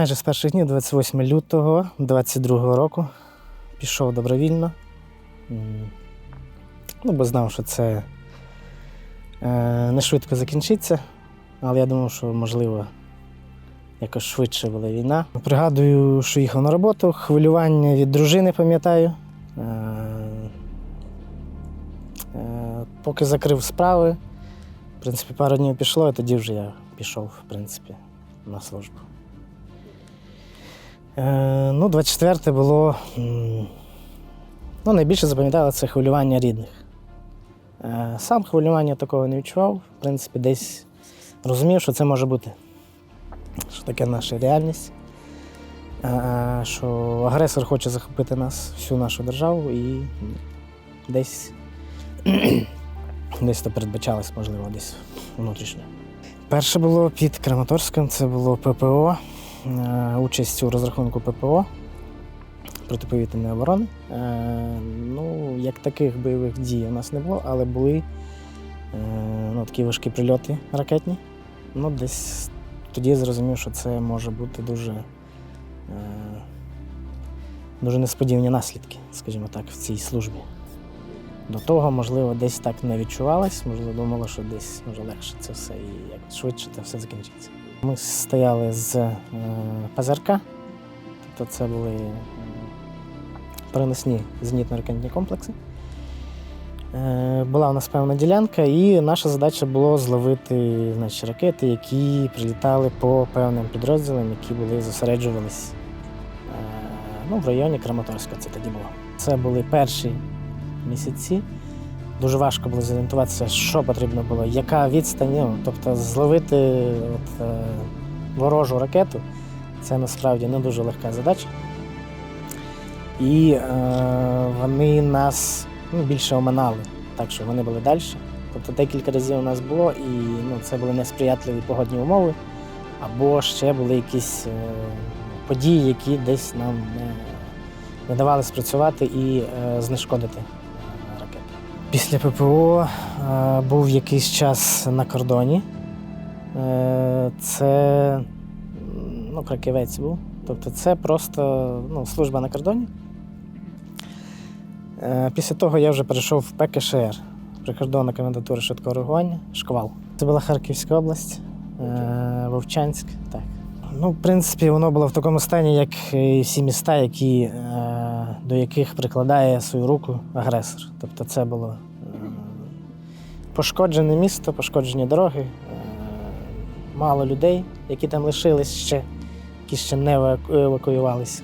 майже з перших днів, 28 лютого 22 року, пішов добровільно. Ну, бо знав, що це е, не швидко закінчиться, але я думав, що можливо якось швидше була війна. Пригадую, що їхав на роботу, хвилювання від дружини, пам'ятаю. Е, е, поки закрив справи, в принципі, пару днів пішло, і тоді вже я пішов, в принципі, на службу. Е, ну, 24 було. Ну, найбільше запам'ятало це хвилювання рідних. Е, сам хвилювання такого не відчував. В принципі, десь розумів, що це може бути. Що таке наша реальність. Е, що агресор хоче захопити нас, всю нашу державу, і десь, десь то передбачалось, можливо, десь внутрішньо. Перше було під Краматорськом, це було ППО, участь у розрахунку ППО протиповітряної оборони. Е, Ну, як таких бойових дій у нас не було, але були е, ну, такі важкі прильоти ракетні. Ну, десь тоді я зрозумів, що це може бути дуже, е, дуже несподівані наслідки, скажімо так, в цій службі. До того, можливо, десь так не відчувалось, можливо, думала, що десь може легше це все і якось швидше це все закінчиться. Ми стояли з е, ПЗРК, тобто це були переносні зенітно-ракетні комплекси. Е, Була у нас певна ділянка, і наша задача було зловити значить, ракети, які прилітали по певним підрозділам, які були зосереджувались е, ну, в районі Краматорська. Це тоді було. Це були перші місяці. Дуже важко було зорієнтуватися, що потрібно було, яка відстань. Ну, тобто зловити от, е, ворожу ракету це насправді не дуже легка задача. І е, вони нас ну, більше оминали, так що вони були далі. Тобто декілька разів у нас було, і ну, це були несприятливі погодні умови, або ще були якісь е, події, які десь нам не, не давали спрацювати і е, знешкодити. Після ППО е, був якийсь час на кордоні. Е, це ну, краківець був. Тобто це просто ну, служба на кордоні. Е, Після того я вже перейшов в ПКШР, прикордонна комендатура швидкого реагування, Шквал. Це була Харківська область, е, Вовчанськ. Так. Ну, в принципі, воно було в такому стані, як і всі міста, які, до яких прикладає свою руку агресор. Тобто це було е, пошкоджене місто, пошкоджені дороги, е, мало людей, які там лишились ще, які ще не евакуювалися.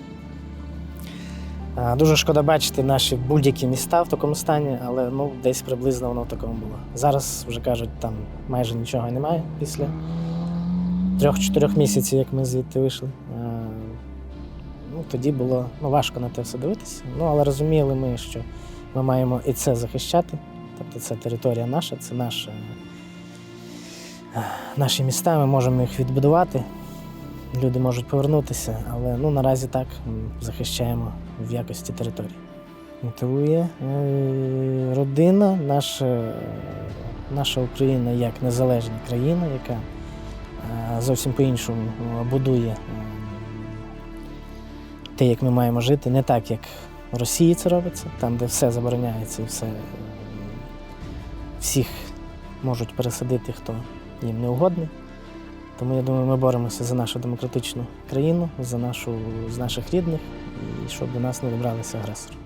Е, Дуже шкода бачити наші будь-які міста в такому стані, але ну, десь приблизно воно в такому було. Зараз вже кажуть, там майже нічого немає після трьох-чотирьох місяців, як ми звідти вийшли. Ну, тоді було ну, важко на те все дивитися. Ну, але розуміли ми, що ми маємо і це захищати. Тобто це територія наша, це наша, е, наші міста, ми можемо їх відбудувати. Люди можуть повернутися, але ну, наразі так захищаємо в якості території. Мотивує е, родина, наша, наша Україна як незалежна країна, яка е, зовсім по-іншому будує те, як ми маємо жити, не так, як в Росії це робиться, там, де все забороняється і все, всіх можуть пересадити, хто їм не угодний. Тому я думаю, ми боремося за нашу демократичну країну, за нашу, з наших рідних, і щоб до нас не добралися агресори.